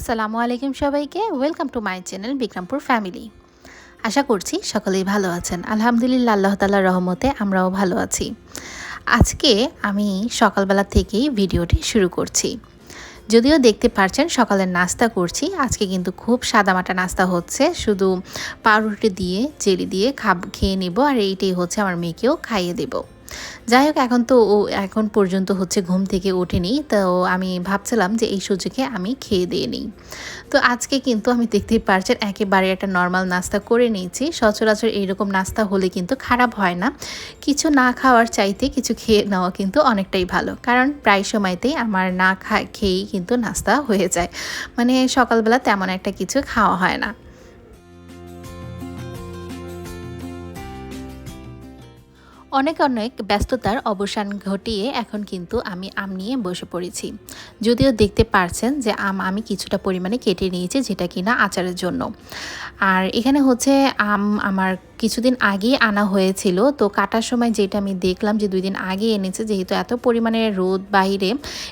আসসালামু আলাইকুম সবাইকে। Welcome to my channel Bikrampur family আশা করছি সকলেই ভালো আছেন। আলহামদুলিল্লাহ, আল্লাহ তালার রহমতে আমরাও ভালো আছি। আজকে আমি সকালবেলা থেকেই ভিডিওটি শুরু করছি। যদিও দেখতে পারছেন, সকালের নাস্তা করছি। আজকে কিন্তু খুব সাদামাটা নাস্তা হচ্ছে। শুধু পাউরুটি দিয়ে জেলি দিয়ে খাব, খেয়ে নেব। আর এইটাই হচ্ছে আমার মেয়েকেও খাইয়ে দেবো। যাই হোক, এখন তো ও এখন পর্যন্ত হচ্ছে ঘুম থেকে ওঠেনি, তো আমি ভাবছিলাম যে এই সুযোগে আমি খেয়ে দিয়ে নিই। তো আজকে কিন্তু আমি দেখতেই পারছেন, একেবারে একটা নর্মাল নাস্তা করে নিয়েছি। সচরাচর এইরকম নাস্তা হলে কিন্তু খারাপ হয় না। কিছু না খাওয়ার চাইতে কিছু খেয়ে নেওয়া কিন্তু অনেকটাই ভালো, কারণ প্রায় সময়তেই আমার না খা, খেয়েই কিন্তু নাস্তা হয়ে যায়। মানে সকালবেলা তেমন একটা কিছু খাওয়া হয় না। অনেক অনেক ব্যস্ততার অবসান ঘটিয়ে এখন কিন্তু আমি আম নিয়ে বসে পড়েছি। যদিও দেখতে পারছেন যে আম আমি কিছুটা পরিমাণে কেটে নিয়েছি যেটা কিনা আচারের জন্য। আর এখানে হচ্ছে আম আমার কিছুদিন আগেই আনা হয়েছিল। তো কাটার সময় যেটা আমি দেখলাম যে দুই দিন আগে এনেছে, যেহেতু এত পরিমাণে রোদ বাইরে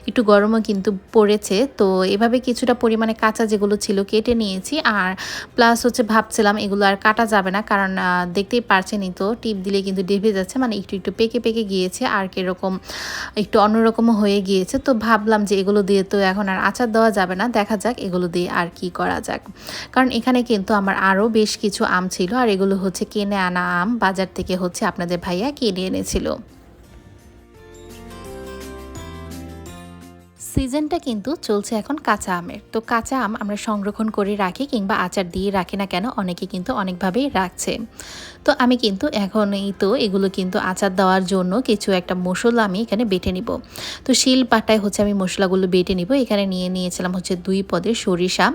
একটু গরমও কিন্তু পড়েছে। তো এভাবে কিছুটা পরিমাণে কাঁচা যেগুলো ছিল কেটে নিয়েছি আর প্লাস হচ্ছে ভাবছিলাম এগুলো আর কাটা যাবে না, কারণ দেখতেই পারছেনই তো, টিপ দিলে কিন্তু ডেভে যাচ্ছে মানে একটু একটু পেকে পেকে গিয়েছে আর কীরকম একটু অন্যরকমও হয়ে গিয়েছে। তো ভাবলাম যে এগুলো দিয়ে তো এখন আর আচার দেওয়া যাবে না, দেখা যাক এগুলো দিয়ে আর কি করা যাক। কারণ এখানে কিন্তু আমার আরও বেশ কিছু আম ছিল আর এগুলো হচ্ছে কিনে আনা আম বাজার থেকে হচ্ছে আপনাদের ভাইয়া কিনে এনেছিল। সিজনটা কিন্তু চলছে এখন কাঁচা আমের। তো কাঁচা আম আমরা সংরক্ষণ করে রাখি কিংবা আচার দিয়ে রাখি না কেন, অনেকে কিন্তু অনেকভাবেই রাখছে। তো আমি কিন্তু এখন এই তো এগুলো কিন্তু আচার দেওয়ার জন্য কিছু একটা মশলা আমি এখানে বেটে নিব। তো শিল পাটায় হচ্ছে আমি মশলাগুলো বেটে নিব। এখানে নিয়ে নিয়েছিলাম হচ্ছে দুই পদের সরিষা,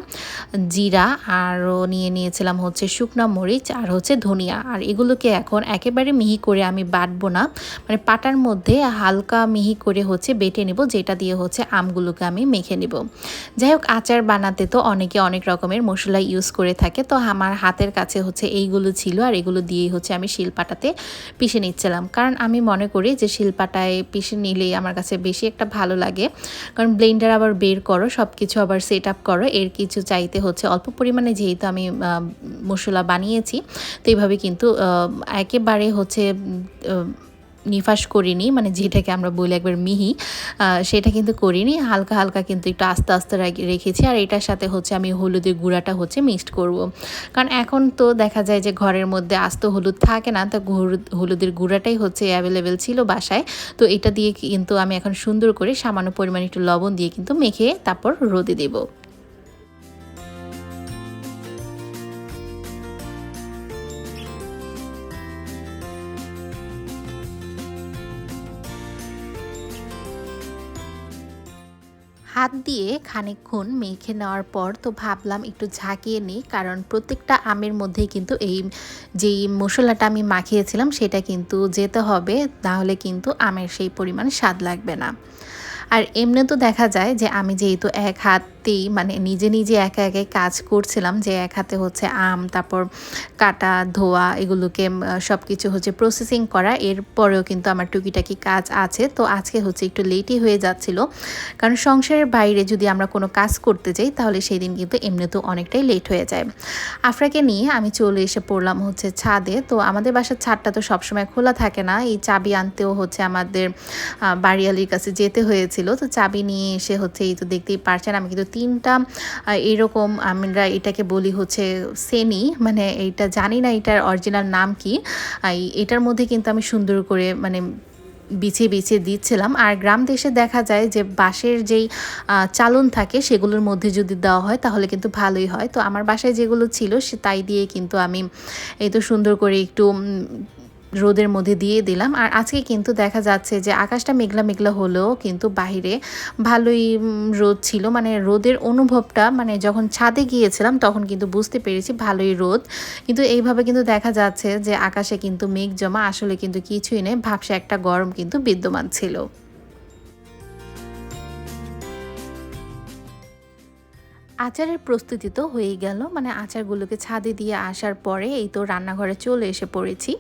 জিরা আরও নিয়ে নিয়েছিলাম হচ্ছে শুকনা মরিচ আর হচ্ছে ধনিয়া। আর এগুলোকে এখন একেবারে মিহি করে আমি বাটবো না। মানে পাটার মধ্যে হালকা মিহি করে হচ্ছে বেটে নেব, যেটা দিয়ে হচ্ছে আমগুলোকে আমি মেখে নিব। যাই হোক আচার বানাতে তো অনেকে অনেক রকমের মশলা ইউজ করে থাকে। তো আমার হাতের কাছে হচ্ছে এইগুলো ছিল আর এগুলো দিয়েই হচ্ছে আমি শিলপাটাতে পিষে নিচ্ছিলাম। কারণ আমি মনে করি যে শিলপাটায় পিষে নিলেই আমার কাছে বেশি একটা ভালো লাগে। কারণ ব্লেন্ডার আবার বের করো সব কিছু আবার সেট আপ করো। এর কিছু চাইতে হচ্ছে অল্প পরিমাণে যেহেতু আমি মশলা বানিয়েছি, তো এইভাবে কিন্তু একেবারে হচ্ছে নিফাস করিনি মানে যেটাকে আমরা বলি একবার মিহি সেটা কিন্তু করিনি, হালকা হালকা কিন্তু একটু আস্তে আস্তে রেখেছি, আর এটার সাথে হচ্ছে আমি হলুদের গুঁড়াটা হচ্ছে মিক্সড করব। কারণ এখন তো দেখা যায় যে ঘরের মধ্যে আস্ত হলুদ থাকে না, তো হলুদের গুঁড়াটাই হচ্ছে অ্যাভেলেবেল ছিল বাসায়, তো এটা দিয়ে কিন্তু আমি এখন সুন্দর করে সামান্য পরিমাণে একটু লবণ দিয়ে কিন্তু মেখে তারপর রোদে দেবো হাত দিয়ে খানিকক্ষণ মেখে নেওয়ার পর তো ভাবলাম একটু ঝাঁকিয়ে নিই, কারণ প্রত্যেকটা আমের মধ্যেই কিন্তু এই যেই মশলাটা আমি মাখিয়েছিলাম সেটা কিন্তু যেতে হবে তাহলে কিন্তু আমের সেই পরিমাণ স্বাদ লাগবে না। আর এমনি তো দেখা যায় যে আমি যেহেতু এক হাতেই মানে নিজে নিজে একা একে কাজ করছিলাম যে এক হাতে হচ্ছে আম, তারপর কাটা, ধোয়া এগুলোকে সব কিছু হচ্ছে প্রসেসিং করা। এরপরেও কিন্তু আমার টুকিটাকি কাজ আছে। তো আজকে হচ্ছে একটু লেটই হয়ে যাচ্ছিল। কারণ সংসারের বাইরে যদি আমরা কোনো কাজ করতে যাই, তাহলে সেই দিন কিন্তু এমনিতেও অনেকটাই লেট হয়ে যায়। আফরাকে নিয়ে আমি চলে এসে পড়লাম হচ্ছে ছাদে। তো আমাদের বাসার ছাদটা তো সবসময় খোলা থাকে না। এই চাবি আনতেও হচ্ছে আমাদের বাড়িয়ালির কাছে যেতে হয়েছিল। তো চাবি নিয়ে এসে হচ্ছে এই তো দেখতেই পারছেন, আমি কিন্তু তিনটা এরকম আমরা এটাকে বলি হচ্ছে সেনি মানে এইটা জানি না এটার অরিজিনাল নাম কি। এটার মধ্যে কিন্তু আমি সুন্দর করে মানে বিছিয়ে বিছিয়ে দিচ্ছিলাম। আর গ্রাম দেশে দেখা যায় যে বাঁশের যেই চালন থাকে সেগুলোর মধ্যে যদি দেওয়া হয় তাহলে কিন্তু ভালোই হয়। তো আমার বাসায় যেগুলো ছিল সে তাই দিয়ে কিন্তু আমি এই তো সুন্দর করে একটু রোদের মধ্যে দিয়ে দিলাম। আর আজকে কিন্তু দেখা যাচ্ছে যে আকাশটা মেঘলা মেঘলা হলেও কিন্তু বাহিরে ভালোই রোদ ছিল। মানে রোদের অনুভবটা মানে যখন ছাদে গিয়েছিলাম তখন কিন্তু বুঝতে পেরেছি ভালোই রোদ। কিন্তু এইভাবে কিন্তু দেখা যাচ্ছে যে আকাশে কিন্তু মেঘ জমা আসলে কিন্তু কিছুই নেই। ভাবসে একটা গরম কিন্তু বিদ্যমান ছিল। আচারের প্রস্তুতি তো হয়েই গেল। মানে আচারগুলোকে ছাদে দিয়ে আসার পরে এই তো রান্নাঘরে চলে এসে পড়েছি।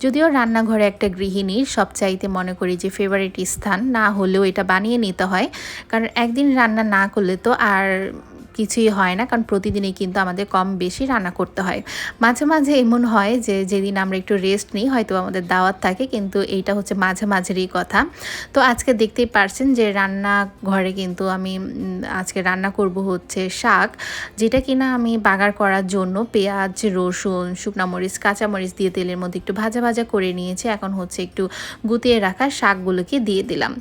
যদিও রান্নাঘরে একটা গৃহিণীর সবচাইতে মনে করি যে ফেভারিট স্থান, না হলেও এটা বানিয়ে নিতে হয়। কারণ একদিন রান্না না করলে তো আর কিছুই হয় না, কারণ প্রতিদিনই কিন্তু আমাদের কম বেশি রান্না করতে হয়। মাঝে মাঝে এমন হয় যে, যেদিন আমরা একটু রেস্ট নিই, হয়তো আমাদের দাওয়াত থাকে, কিন্তু এইটা হচ্ছে মাঝে মাঝেরই কথা। তো আজকে দেখতেই পারছেন যে, রান্না ঘরে কিন্তু আমি আজকে রান্না করব হচ্ছে শাক, যেটা কিনা আমি বাগার করার জন্য পেঁয়াজ, রসুন, শুকনা মরিচ কাঁচামরিচ দিয়ে তেলের মধ্যে একটু ভাজা ভাজা করে নিয়েছি, এখন হচ্ছে একটু গুতিয়ে রাখা শাকগুলোকে দিয়ে দিলাম।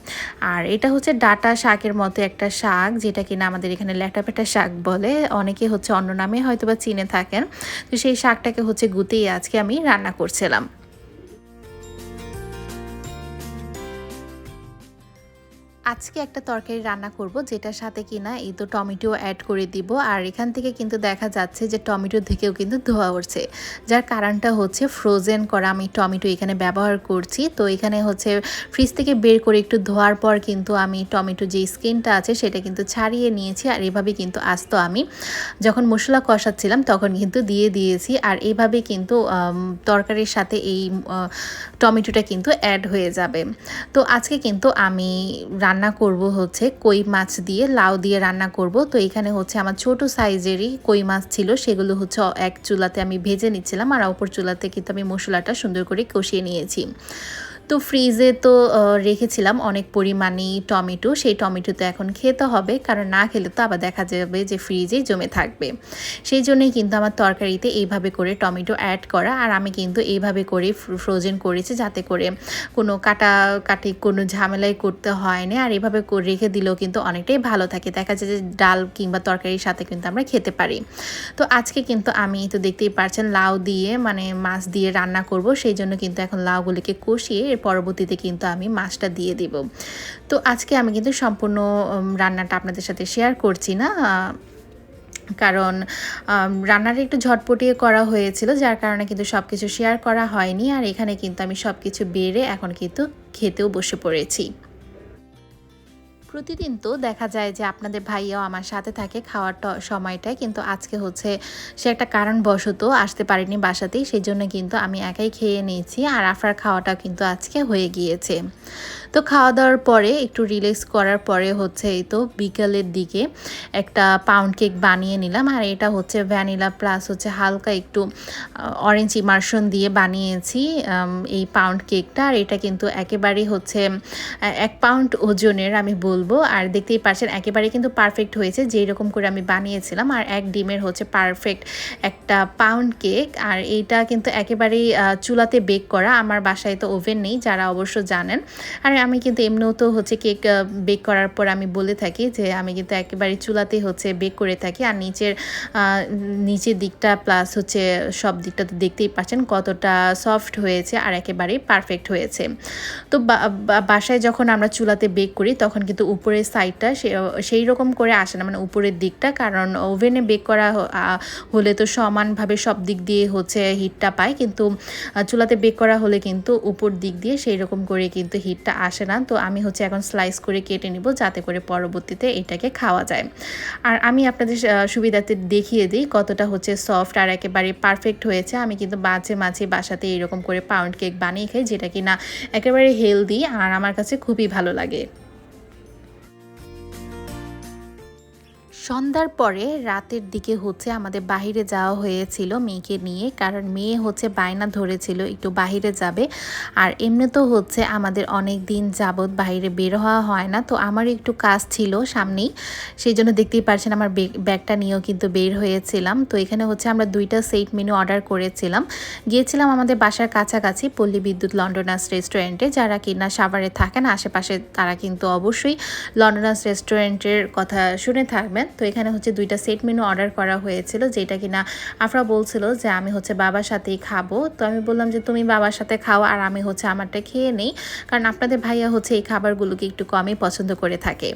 আর এটা হচ্ছে ডাটা শাকের মতো একটা শাক, যেটা কিনা আমাদের এখানে ল্যাটাপেটা শাক বলে, অনেকে হচ্ছে অন্য নামে হয়তো বা চিনে থাকেন। তো সেই শাকটাকে হচ্ছে গুতেই আজকে আমি রান্না করছিলাম। আজকে একটা তরকারি রান্না করব, যেটার সাথে কিনা এই তো টমেটো অ্যাড করে দিব। আর এখান থেকে কিন্তু দেখা যাচ্ছে যে টমেটো থেকেও কিন্তু ধোয়া উঠছে। যার কারণটা হচ্ছে ফ্রোজেন করা, আমি টমেটো এখানে ব্যবহার করছি। তো এখানে হচ্ছে ফ্রিজ থেকে বের করে একটু ধোয়ার পর কিন্তু আমি টমেটো যে স্কিনটা আছে, সেটা কিন্তু ছাড়িয়ে নিয়েছি। আর এভাবে কিন্তু আসতো আমি যখন মশলা কষাচ্ছিলাম, তখন কিন্তু দিয়ে দিয়েছি। আর এইভাবে কিন্তু তরকারির সাথে এই টমেটোটা কিন্তু অ্যাড হয়ে যাবে। তো আজকে কিন্তু আমি রান্না করব হচ্ছে কই মাছ দিয়ে, লাউ দিয়ে রান্না করব। তো এখানে হচ্ছে আমার ছোট সাইজেরই কই মাছ ছিল, সেগুলো হচ্ছে এক চুলাতে আমি ভেজে নিচ্ছিলাম আর অপর চুলাতে কিন্তু আমি মশলাটা সুন্দর করে কষিয়ে নিয়েছি। তো ফ্রিজে তো রেখেছিলাম অনেক পরিমাণেই টমেটো। সেই টমেটো তো এখন খেতে হবে, কারণ না খেলে তো আবার দেখা যাবে যে ফ্রিজে জমে থাকবে। সেই জন্যই কিন্তু আমার তরকারিতে এইভাবে করে টমেটো অ্যাড করা, আর আমি কিন্তু এইভাবে করে ফ্রোজেন করেছি যাতে করে কোনো কাটা, কাটি কোনো ঝামেলাই করতে হয় না আর এভাবে রেখে দিলেও কিন্তু অনেকটাই ভালো থাকে। দেখা যায় যে ডাল কিংবা তরকারির সাথে কিন্তু আমরা খেতে পারি। তো আজকে কিন্তু আমি তো দেখতেই পারছেন, লাউ দিয়ে মানে মাছ দিয়ে রান্না করব, সেই জন্য কিন্তু এখন লাউগুলিকে কষিয়ে পরবর্তীতে কিন্তু আমি মাছটা দিয়ে দিব। তো আজকে আমি কিন্তু সম্পূর্ণ রান্নাটা আপনাদের সাথে শেয়ার করছি না। কারণ রান্নাটা একটু ঝটপটিয়ে করা হয়েছিল, যার কারণে কিন্তু সব কিছু শেয়ার করা হয়নি। আর এখানে কিন্তু আমি সব কিছু বেড়ে এখন কিন্তু খেতেও বসে পড়েছি। প্রতিদিন তো দেখা যায় যে আপনাদের ভাইয়াও আমার সাথে থাকে, খাওয়ার সময়টায়। কিন্তু আজকে হচ্ছে সে একটা কারণবশত আসতে পারেনি বাসাতেই সেই জন্য কিন্তু আমি একাই খেয়ে নিয়েছি আর আফরার খাওয়াটা কিন্তু আজকে হয়ে গিয়েছে। তো খাওয়া দাওয়ার পরে, একটু রিল্যাক্স করার পরে হচ্ছে এই তো বিকালের দিকে একটা পাউন্ড কেক বানিয়ে নিলাম। আর এটা হচ্ছে ভ্যানিলা প্লাস হচ্ছে হালকা একটু অরেঞ্জ ইমার্শন দিয়ে বানিয়েছি এই পাউন্ড কেকটা আর এটা কিন্তু একেবারেই হচ্ছে এক পাউন্ড ওজনের আমি বলব। আর দেখতেই পারছেন, একেবারে কিন্তু পারফেক্ট হয়েছে, যেই রকম করে আমি বানিয়েছিলাম। আর এক ডিমের হচ্ছে পারফেক্ট একটা পাউন্ড কেক আর এইটা কিন্তু একেবারেই চুলাতে বেক করা। আমার বাসায় তো ওভেন নেই, যারা অবশ্য জানেন। আর আমি কিন্তু এমনিও তো হচ্ছে কেক বেক করার পর আমি বলে থাকি যে, আমি কিন্তু একেবারে চুলাতে হচ্ছে বেক করে থাকি। আর নিচের নিচের দিকটা প্লাস হচ্ছে সব দিকটা তো দেখতেই পাচ্ছেন, কতটা সফট হয়েছে আর একেবারেই পারফেক্ট হয়েছে। তো বাসায় যখন আমরা চুলাতে বেক করি, তখন কিন্তু উপরের সাইডটা সেই রকম করে আসে না মানে উপরের দিকটা। কারণ ওভেনে বেক করা হলে তো সমানভাবে সব দিক দিয়ে হচ্ছে হিটটা পায়, কিন্তু চুলাতে বেক করা হলে কিন্তু উপর দিক দিয়ে সেই রকম করে কিন্তু হিটটা আসে না। তো আমি হচ্ছে এখন স্লাইস করে কেটে নিব, যাতে করে পরবর্তীতে এটাকে খাওয়া যায়। আর আমি আপনাদের সুবিধাতে দেখিয়ে দিই কতটা হচ্ছে সফট আর একেবারে পারফেক্ট হয়েছে। আমি কিন্তু মাঝে মাঝে বাসাতে এরকম করে পাউন্ড কেক বানিয়ে খাই, যেটা কি না একেবারে হেলদি আর আমার কাছে খুবই ভালো লাগে। সন্ধ্যার পরে রাতের দিকে হচ্ছে আমাদের বাহিরে যাওয়া হয়েছিল মেয়েকে নিয়ে, কারণ মেয়ে হচ্ছে বায়না ধরেছিল একটু বাহিরে যাবে। আর এমনি তো হচ্ছে আমাদের অনেক দিন যাবৎ বাইরে বের হওয়া হয় না, তো আমার একটু কাজ ছিল সামনেই। সেই জন্য দেখতেই পারছেন আমার ব্যাগটা নিয়েও কিন্তু বের হয়েছিলাম। তো এখানে হচ্ছে আমরা দুইটা সেট মেনু অর্ডার করেছিলাম। গিয়েছিলাম আমাদের বাসার কাছাকাছি পল্লী বিদ্যুৎ লন্ডনাস রেস্টুরেন্টে। যারা কিনা সাভারে থাকেন, আশেপাশে তারা কিন্তু অবশ্যই লন্ডনাস রেস্টুরেন্টের কথা শুনে থাকবেন। তো এখানে হচ্ছে দুইটা সেট মেনু অর্ডার করা হয়েছিল, যেটা কিনা আফরা বলছিল যে আমি হচ্ছে বাবার সাথেই খাব। তো আমি বললাম যে তুমি বাবার সাথে খাও আর আমি হচ্ছে আমারটা খেয়ে নেই, কারণ আপনাদের ভাইয়া হচ্ছে এই খাবারগুলোকে একটু কমই পছন্দ করে থাকে।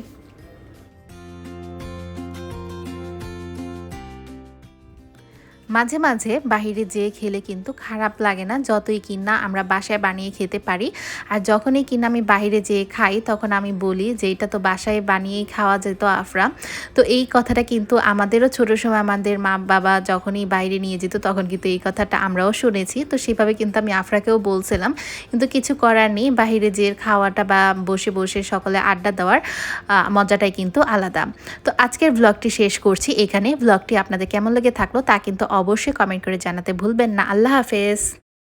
মাঝে মাঝে বাহিরে যেয়ে খেলে কিন্তু খারাপ লাগে না, যতই কিনা আমরা বাসায় বানিয়ে খেতে পারি। আর যখনই কিনা আমি বাইরে যেয়ে খাই, তখন আমি বলি যে, এটা তো বাসায় বানিয়েই খাওয়া যেত আফরা তো এই কথাটা কিন্তু আমাদেরও ছোটো সময় আমাদের মা বাবা যখনই বাইরে নিয়ে যেত, তখন কিন্তু এই কথাটা আমরাও শুনেছি। তো সেভাবে কিন্তু আমি আফরাকেও বলছিলাম। কিন্তু কিছু করার নেই, বাহিরে যেয়ে খাওয়াটা বা বসে বসে সকলে আড্ডা দেওয়ার মজাটাই কিন্তু আলাদা। তো আজকের ব্লগটি শেষ করছি। এখানে ব্লগটি আপনাদের কেমন লেগে থাকল তা কিন্তু অবশ্যই কমেন্ট করে জানাতে ভুলবেন না। আল্লাহ হাফেজ।